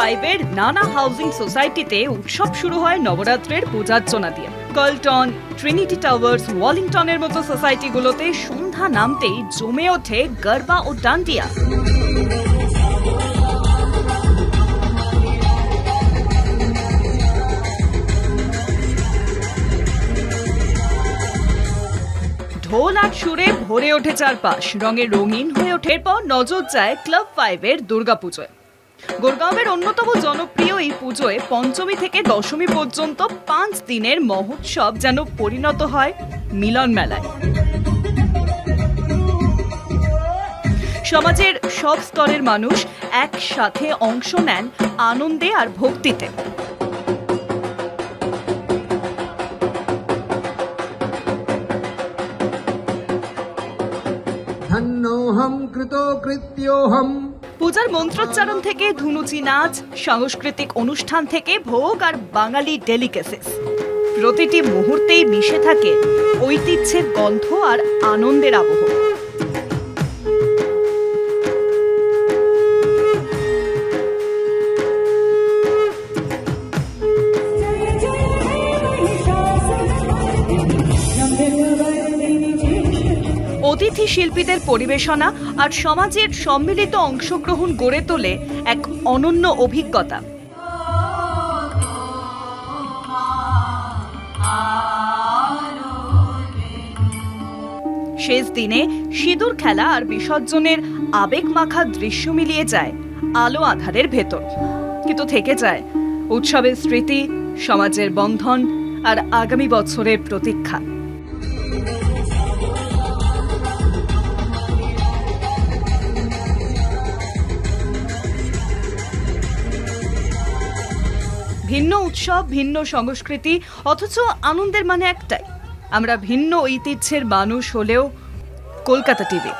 ফাইভের নানা হাউজিং সোসাইটিতে উৎসব শুরু হয় নবরাত্রের পূজার্চনা দিয়ে। কলটন ট্রিনিটি টাওয়ার্স, ওয়ালিংটনের মতো সোসাইটিগুলোতে সন্ধ্যা নামতেই জমে ওঠে গরবা ও ডান্ডিয়া। ঢোল আর সুরে ভরে ওঠে চারপাশ। রঙে রঙিন হয়ে ওঠে পর নজর যায় ক্লাব ফাইভের দুর্গাপুজোয়। গোরগাঁওয়ের অন্যতম জনপ্রিয় এই পুজোয় পঞ্চমী থেকে দশমী পর্যন্ত পাঁচ দিনের মহোৎসব যেন পরিণত হয় মিলন মেলায়। সমাজের সব স্তরের মানুষ একসাথে অংশ নেন আনন্দে আর ভক্তিতে। ধন্যোহম কৃতকৃত্যোহম পূজার মন্ত্রোচ্চারণ থেকে ধুনুচি নাচ, সাংস্কৃতিক অনুষ্ঠান থেকে ভোগ আর বাঙালি ডেলিকেসিস প্রতিটি মুহূর্তেই মিশে থাকে ঐতিহ্যের গন্ধ আর আনন্দের আবহ। অতিথি শিল্পীদের পরিবেশনা আর সমাজের সম্মিলিত অংশগ্রহণ গড়ে তোলে এক অনন্য অভিজ্ঞতা। শেষ দিনে সিঁদুর খেলা আর বিসর্জনের আবেগ মাখা দৃশ্য মিলিয়ে যায় আলো আধারের ভেতর। কিন্তু থেকে যায় উৎসবের স্মৃতি, সমাজের বন্ধন আর আগামী বছরের প্রতীক্ষা। ভিন্ন উৎসব, ভিন্ন সংস্কৃতি, অথচ আনন্দের মানে একটাই। আমরা ভিন্ন ঐতিহ্যের মানুষ হলেও কলকাতা টিভি।